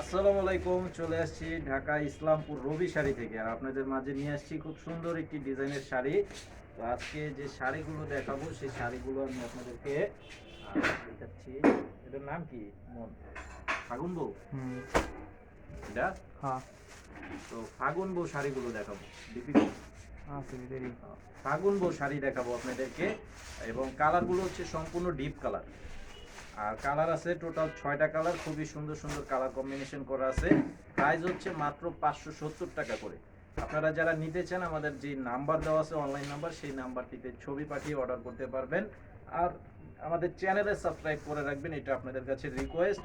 আসসালামু আলাইকুম চলে আসছি ঢাকা ইসলামপুর রবি শাড়ি থেকে। আর আপনাদের মাঝে নিয়ে আসছি খুব সুন্দর একটি ডিজাইনের শাড়ি। তো আজকে যে শাড়িগুলো দেখাবো সেই শাড়িগুলো আমি আপনাদেরকে দেখাচ্ছি। এটার নাম কি? মন। ফাগুন বউ? হুম। এটা? হ্যাঁ। তো ফাগুন বউ শাড়িগুলো দেখাবো। দীপিকা ফাগুন বউ শাড়ি দেখাবো আপনাদেরকে। এবং কালারগুলো হচ্ছে সম্পূর্ণ ডিপ কালার। আর কালার আছে টোটাল ছয়টা কালার খুবই সুন্দর সুন্দর কালার কম্বিনেশন করা আছে। প্রাইস হচ্ছে মাত্র পাঁচশো সত্তর টাকা করে। আপনারা যারা নিতে চান, আমাদের যে নাম্বার দেওয়া আছে অনলাইন নাম্বার সেই নাম্বারটিতে ছবি পাঠিয়ে অর্ডার করতে পারবেন। আর আমাদের চ্যানেলে সাবস্ক্রাইব করে রাখবেন, এটা আপনাদের কাছে রিকোয়েস্ট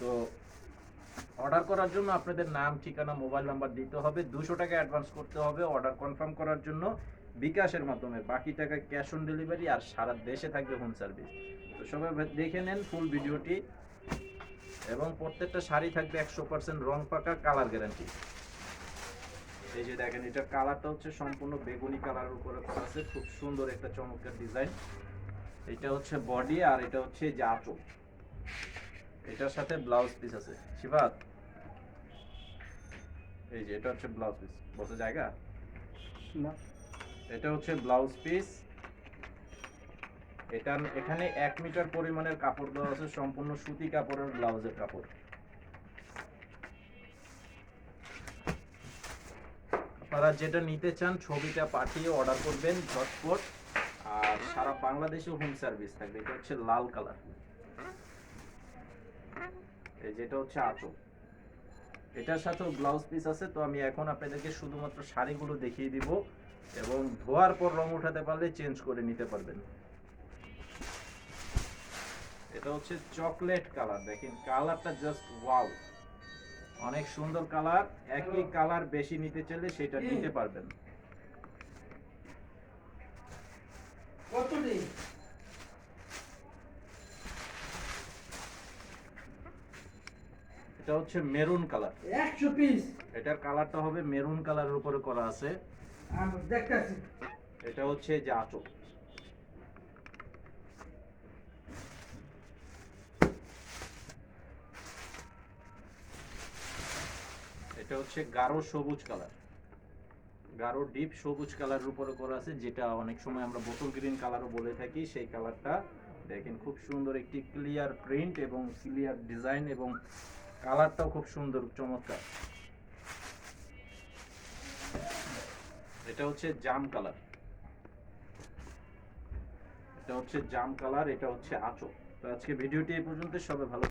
তো অর্ডার করার জন্য আপনাদের নাম, ঠিকানা মোবাইল নাম্বার দিতে হবে। দুশো টাকা অ্যাডভান্স করতে হবে অর্ডার কনফার্ম করার জন্য। বিকাশের মাধ্যমে বাকি টাকা ক্যাশ অন ডেলিভারি আর সারা দেশে থাকবে হোম সার্ভিস তো সবাই দেখে নেন ফুল ভিডিওটি। এবং প্রত্যেকটা শাড়ি থাকবে একশো পার্সেন্ট রং পাকা কালার গ্যারান্টি এই যে দেখেন, এটা কালারটা হচ্ছে সম্পূর্ণ বেগুনি কালারের উপরে করা আছে। খুব সুন্দর একটা চমৎকার ডিজাইন এটা হচ্ছে বডি আর এটা হচ্ছে যে আঁচল। এটার সাথে ব্লাউজ পিস আছে। শিবাত এই যে এটা হচ্ছে ব্লাউজ পিস বসে জায়গা? না। এটা হচ্ছে ব্লাউজ পিস। এটা এখানে এক মিটার পরিমাণের কাপড় দেওয়া আছে, সম্পূর্ণ সুতি কাপড়ের ব্লাউজের কাপড়। আপনারা যেটা নিতে চান, ছবিটা পাঠিয়ে অর্ডার করবেন ঝটপট। আর সারা বাংলাদেশে হোম সার্ভিস থাকবে, এটা হচ্ছে লাল কালার। এই যেটা হচ্ছে আঁচল। এটার সাথেও ব্লাউজ পিস আছে, তো আমি এখন আপনাদেরকে শুধুমাত্র শাড়িগুলো দেখিয়ে দিব। এবং ধোয়ার পর রং উঠাতে পারলে চেঞ্জ করে নিতে পারবেন। এটা হচ্ছে চকলেট কালার দেখেন কালারটা জাস্ট ওয়াও অনেক সুন্দর কালার একই কালার বেশি নিতে চাইলে সেটা নিতে পারবেন। এটা হচ্ছে মেরুন কালার। একশো পিস এটার কালারটা হবে মেরুন কালারের উপরে করা আছে। এটা হচ্ছে যে এটা হচ্ছে গাঢ় সবুজ কালার। গাঢ়, ডিপ সবুজ কালারের উপরে করা আছে, যেটা অনেক সময় আমরা বোতল গ্রিন কালারও বলে থাকি। সেই কালারটা দেখেন, খুব সুন্দর একটি ক্লিয়ার প্রিন্ট এবং ক্লিয়ার ডিজাইন এবং কালারটাও খুব সুন্দর, চমৎকার। এটা হচ্ছে জাম কালার। এটা হচ্ছে জাম কালার, এটা হচ্ছে আঁচল। তো আজকে ভিডিওটি এই পর্যন্ত সবাই ভালো